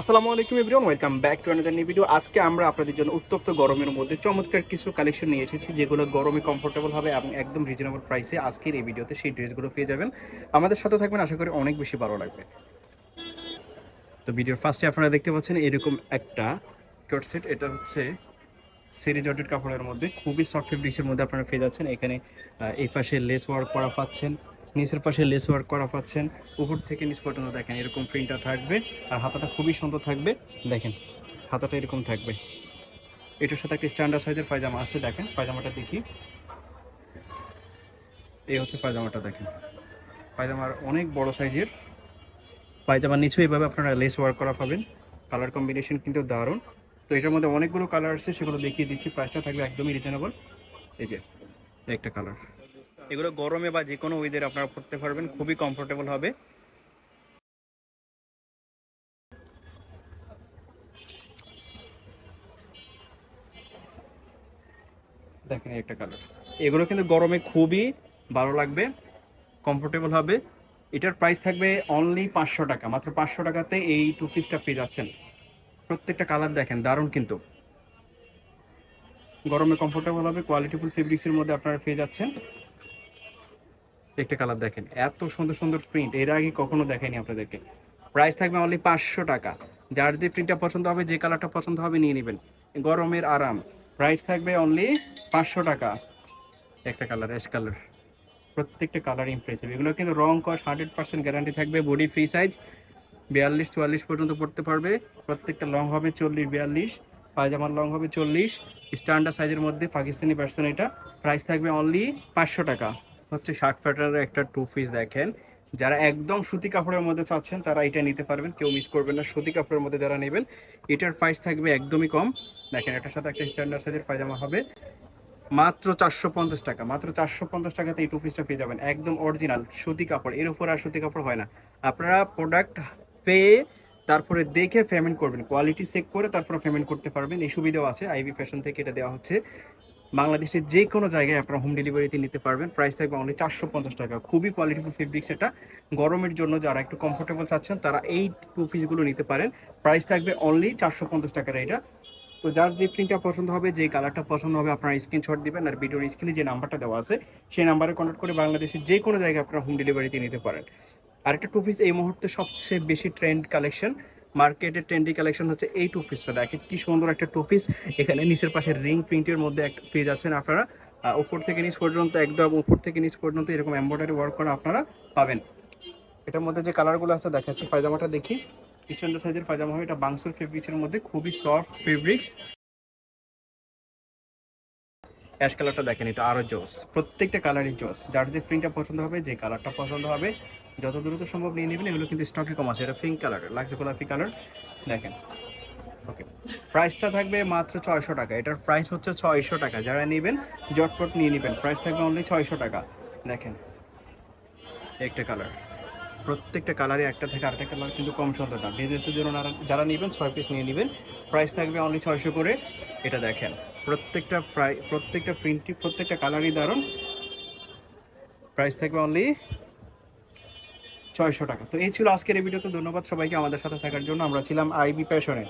আসসালামু আলাইকুম everyone, welcome back to another new video আজকে আমরা আপনাদের জন্য উত্তপ্ত গরমের মধ্যে চমৎকার কিছু কালেকশন নিয়ে এসেছি, যেগুলো গরমে কমফোর্টেবল হবে এবং একদম রিজনেবল প্রাইসে আজকের এই ভিডিওতে সেই ড্রেসগুলো পেয়ে যাবেন। আমাদের সাথে থাকবেন, আশা করি অনেক বেশি ভালো লাগবে। তো ভিডিওর ফার্স্টে আপনারা দেখতে পাচ্ছেন এরকম একটা কোট সেট এটা হচ্ছে সিরি জর্জেট কাপড়ের মধ্যে। খুবই সফট ফেব্রিক্সের মধ্যে আপনারা পেয়ে যাচ্ছেন। এখানে এই পাশে লেস ওয়ার্ক করা পাচ্ছেন। নিচের পাশে লেস ওয়ার্ক করা পাচ্ছেন, উপর থেকে নিচ পর্যন্ত দেখেন এরকম প্রিন্টটা থাকবে, আর হাতাটা খুবই সুন্দর থাকবে, দেখেন, হাতাটা এরকম থাকবে। এটার সাথে একটা স্ট্যান্ডার্ড সাইজের পায়জামা আছে, দেখেন, পায়জামাটা দেখি। এই হচ্ছে পায়জামাটা, দেখেন। পায়জামার অনেক বড় সাইজের পায়জামার নিচে এইভাবে আপনারা লেস ওয়ার্ক করা পাবেন। কালার কম্বিনেশন কিন্তু দারুণ। তো এটার মধ্যে অনেকগুলো কালার আছে, সেগুলো দেখিয়ে দিচ্ছি। প্রাইসটা থাকবে একদমই রিজনেবল এই যে, একটা কালার এগুলো গরমে বা যে কোনো ওয়েদারে আপনারা পড়তে পারবেন, খুবই কমফোর্টেবল হবে। দেখেন একটা কালার এগুলো কিন্তু গরমে খুবই ভালো লাগবে কমফোর্টেবল হবে। এটার প্রাইস থাকবে অনলি পাঁচশো টাকা, মাত্র পাঁচশো টাকাতে এই টু পিসটা পেয়ে যাচ্ছেন। প্রত্যেকটা কালার দেখেন, দারুণ কিন্তু। গরমে কমফোর্টেবল হবে কোয়ালিটিফুল ফেব্রিক্সের মধ্যে আপনারা পেয়ে যাচ্ছেন। একটা কালার দেখেন। এত সুন্দর সুন্দর প্রিন্ট এর আগে কখনো দেখাইনি আপনাদেরকে। প্রাইস থাকবে অনলি পাঁচশো টাকা। যার যে প্রিন্টটা পছন্দ হবে, যে কালারটা পছন্দ হবে, নিয়ে নেবেন। গরমের আরাম। প্রাইস থাকবে অনলি পাঁচশো টাকা। একটা কালার অ্যাশ কালার প্রত্যেকটা কালার ইমপ্রেসিভ এগুলো কিন্তু রং কস্ট হান্ড্রেড পার্সেন্ট গ্যারান্টি থাকবে। বডি ফ্রি সাইজ বিয়াল্লিশ, চুয়াল্লিশ পর্যন্ত পড়তে পারবে। প্রত্যেকটা লং হবে চল্লিশ, বিয়াল্লিশ। পায়জামার লং হবে চল্লিশ। স্ট্যান্ডার্ড সাইজের মধ্যে পাকিস্তানি ভার্সন এটা। প্রাইস থাকবে অনলি পাঁচশো টাকা। হচ্ছে শার্ট প্যাটার্নের একটা টু পিস দেখেন। যারা একদম সুতি কাপড়ের মধ্যে চাচ্ছেন, তারা এটা নিতে পারবেন, কেউ মিস করবেন না। সুতি কাপড়ের মধ্যে যারা নেবেন, এটার প্রাইস থাকবে একদমই কম। দেখেন, এটার সাথে একটা স্ট্যান্ডার্ড সাইজের পায়জামা হবে। মাত্র চারশো পঞ্চাশ টাকা, মাত্র চারশো পঞ্চাশ টাকাতে এই টু পিসটা পেয়ে যাবেন। একদম অরিজিনাল সুতি কাপড়। এর উপর আর সুতি কাপড় হয় না। আপনারা প্রোডাক্ট পেয়ে তারপরে দেখে পেমেন্ট করবেন। কোয়ালিটি চেক করে তারপরে পেমেন্ট করতে পারবেন। এই সুবিধাও আছে। আইবি ফ্যাশন থেকে এটা দেওয়া হচ্ছে। বাংলাদেশের যে কোনো জায়গায় আপনারা হোম ডেলিভারিতে নিতে পারবেন। প্রাইস থাকবে অনলি চারশো পঞ্চাশ টাকা। খুবই কোয়ালিটিফুল ফেব্রিক্স এটা। গরমের জন্য যারা একটু কমফোর্টেবল চাচ্ছেন, তারা এই টু পিসগুলো নিতে পারেন। প্রাইস থাকবে অনলি চারশো পঞ্চাশ টাকার এটা। তো যার যে প্রিন্টটা পছন্দ হবে, যে কালারটা পছন্দ হবে, আপনারা স্ক্রিনশট দিবেন আর ভিডিওর স্ক্রিনে যে নাম্বারটা দেওয়া আছে, সেই নাম্বারে কন্ট্যাক্ট করে বাংলাদেশের যে কোনো জায়গায় আপনারা হোম ডেলিভারিতে নিতে পারেন। আরেকটা টু পিস এই মুহূর্তে সবচেয়ে বেশি ট্রেন্ড কালেকশন মার্কেটের ট্রেন্ডি কালেকশন হচ্ছে এই টু। পিসটা দেখেন কি সুন্দর একটা টু পিস এখানে নিচের পাশে রিং প্রিন্টের মধ্যে একটা পেয়ে যাচ্ছেন আপনারা। উপর থেকে নিচ পর্যন্ত একদম উপর থেকে নিচ পর্যন্ত এরকম এমব্রয়ডারি ওয়ার্ক করা আপনারা পাবেন। এটার মধ্যে যে কালারগুলো আছে, দেখাচ্ছি, পায়জামাটা দেখি। স্ট্যান্ডার্ড সাইজের পায়জামা হবে এটা বাংসুর ফেব্রিক্সের মধ্যে খুবই সফট ফেব্রিক্স অ্যাশ কালারটা দেখেন, এটা আরও জোস। প্রত্যেকটা কালারই জোস। যার যে প্রিন্টটা পছন্দ হবে, যে কালারটা পছন্দ হবে যত দ্রুত সম্ভব নিয়ে নেবেন, এগুলো কিন্তু স্টকে কম আছে। এটা পিঙ্ক কালার লাগছে গোলাপি কালার দেখেন। ওকে প্রাইসটা থাকবে মাত্র ছয়শো টাকা। এটার প্রাইস হচ্ছে ছয়শো টাকা। যারা নেবেন, জটপট নিয়ে নেবেন। প্রাইস থাকবে অনলি ছয়শো টাকা। দেখেন, একটা কালার প্রত্যেকটা কালারে একটা থেকে আরেকটা কালার কিন্তু কম সুন্দর না। বিজনেসের জন্য যারা- নেবেন, ছয় পিস নিয়ে নেবেন। প্রাইস থাকবে অনলি ছয়শো করে। এটা দেখেন, প্রত্যেকটা প্রাই প্রত্যেকটা প্রিন্টই প্রত্যেকটা কালারই দারুণ। প্রাইস থাকবে অনলি ছয়শো টাকা। তো এই ছিল আজকের এই ভিডিওতে। ধন্যবাদ সবাইকে আমাদের সাথে থাকার জন্য। আমরা ছিলাম আইবি প্যাশনে